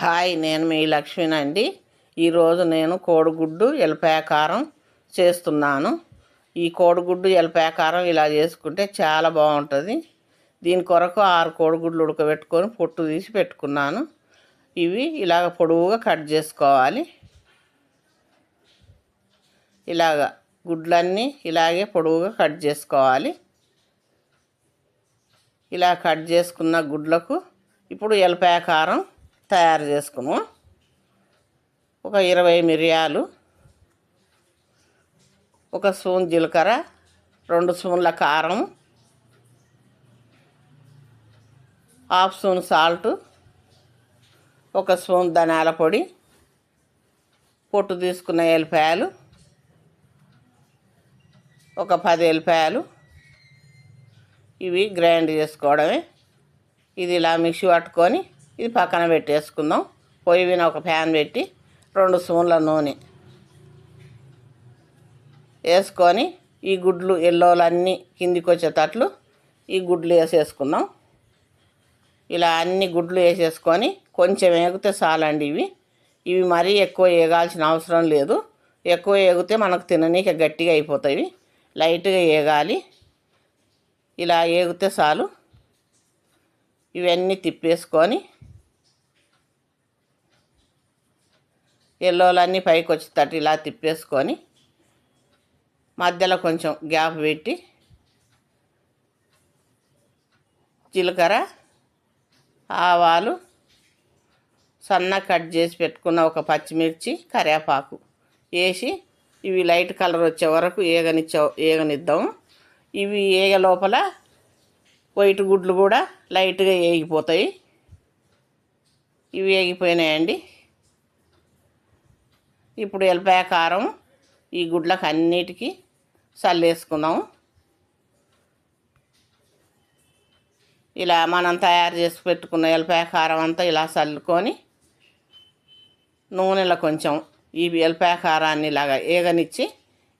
Hi నేను మీ లక్ష్మినండి. ఈరోజు నేను కోడిగుడ్డు ఎలపాకారం చేస్తున్నాను. ఈ కోడిగుడ్డు ఎలపాకారం ఇలా చేసుకుంటే చాలా బాగుంటుంది. దీని కొరకు ఆరు కోడిగుడ్లు ఉడకబెట్టుకొని పొట్టు తీసి పెట్టుకున్నాను. ఇవి ఇలాగ పొడవుగా కట్ చేసుకోవాలి. ఇలాగ గుడ్లన్నీ ఇలాగే పొడవుగా కట్ చేసుకోవాలి. ఇలా కట్ చేసుకున్న గుడ్లకు ఇప్పుడు ఎలపాకారం తయారు చేసుకును. ఒక ఇరవై మిరియాలు ఒక స్పూన్ జీలకర్ర రెండు స్పూన్ల కారం హాఫ్ స్పూన్ సాల్ట్ ఒక స్పూన్ ధనాల పొడి పొట్టు తీసుకున్న ఎల్లిపాయలు ఒక పది ఎల్లిపాయలు. ఇవి గ్రైండ్ చేసుకోవడమే. ఇది ఇలా మిక్సీ పట్టుకొని ఇది పక్కన పెట్టేసుకుందాం. పొయ్యి మీద ఒక ప్యాన్ పెట్టి రెండు స్పూన్ల నూనె వేసుకొని ఈ గుడ్లు ఎల్లోలన్నీ కిందికి వచ్చేటట్లు ఈ గుడ్లు వేసేసుకుందాం. ఇలా అన్ని గుడ్లు వేసేసుకొని కొంచెం వేగితే చాలండి ఇవి. ఇవి మరీ ఎక్కువ వేగాల్సిన అవసరం లేదు. ఎక్కువ ఏగితే మనకు తిననీక గట్టిగా అయిపోతాయి. లైట్గా వేగాలి ఇలా ఏగితే చాలు. ఇవన్నీ తిప్పేసుకొని ఎల్లోలన్నీ పైకి వచ్చేటట్టు ఇలా తిప్పేసుకొని మధ్యలో కొంచెం గ్యాప్ పెట్టి జీలకర్ర ఆవాలు సన్న కట్ చేసి పెట్టుకున్న ఒక పచ్చిమిర్చి కరివేపాకు వేసి ఇవి లైట్ కలర్ వచ్చే వరకు ఏగనిచ్చే ఏగనిద్దాము ఇవి ఏగ లోపల వైట్ గుడ్లు కూడా లైట్గా ఏగిపోతాయి. ఇవి ఏగిపోయినాయండి. ఇప్పుడు ఎల్లిపాయ కారం ఈ గుడ్లకు అన్నిటికీ చల్లేసుకుందాం. ఇలా మనం తయారు చేసి పెట్టుకున్న ఎల్లిపాయ కారం అంతా ఇలా చల్లుకొని నూనెలో కొంచెం ఈ ఎల్లిపాయ కారాన్ని ఇలాగా ఏగనిచ్చి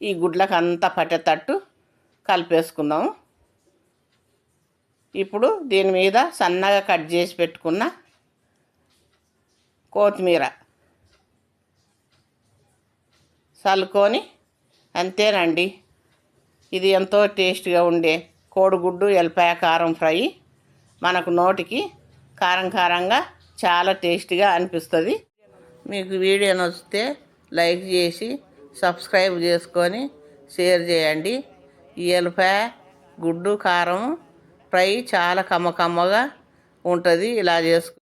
ఈ గుడ్లకు అంతా పట్టేటట్టు కలిపేసుకుందాం. ఇప్పుడు దీని మీద సన్నగా కట్ చేసి పెట్టుకున్న కొత్తిమీర చల్లుకొని అంతేనండి. ఇది ఎంతో టేస్ట్గా ఉండే కోడిగుడ్డు ఎల్లిపాయ కారం ఫ్రై. మనకు నోటికి కారం కారంగా చాలా టేస్టీగా అనిపిస్తుంది. మీకు వీడియో నచ్చితే లైక్ చేసి సబ్స్క్రైబ్ చేసుకొని షేర్ చేయండి. ఈ ఎల్లిపాయ గుడ్డు కారం ఫ్రై చాలా కమ్మ కమ్మగా ఉంటుంది. ఇలా చేసుకు